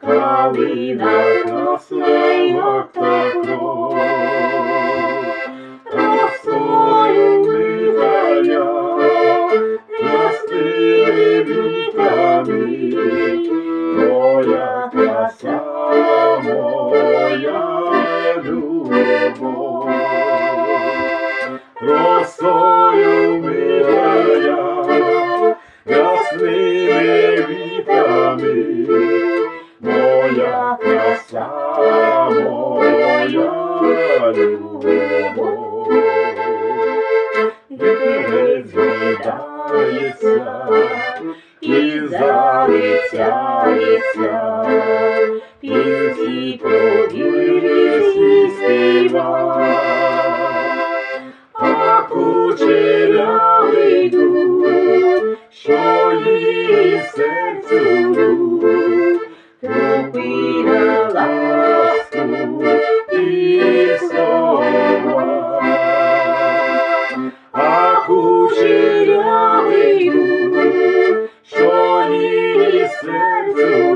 калина красива тако, росою витая, ясними вітами, моя краса, моя любов. Росою милая, ясними вітами, моя краса, моя любов. І залицяється, пінці повірі співа. А кучерявий дух, що її серцю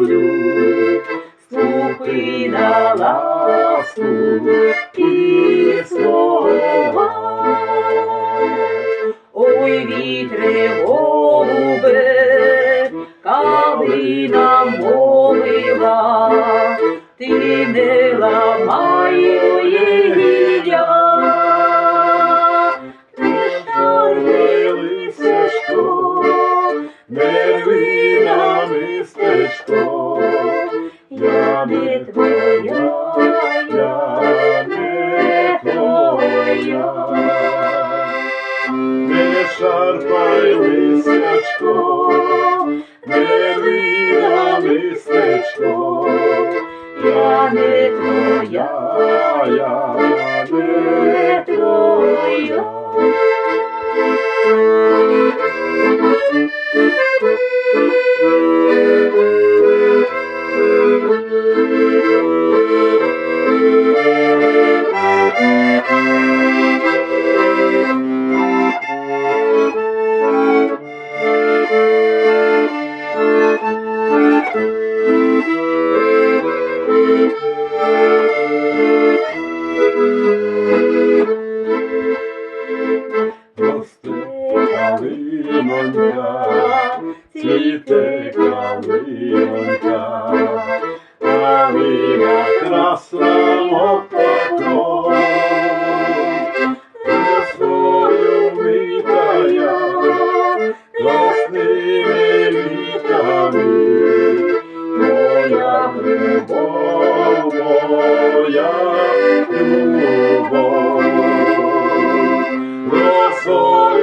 серцю ступила ласку і слова. Ой, вітре, голубе, калина молила, твоя, я не твоя. Не шарпай лисячко, не рви на містечко, я не твоя, я не твоя. Калинонька, цвіте калинонька, калина красна отако, Росою витая, красними літами, моя любов, моя любов. Росою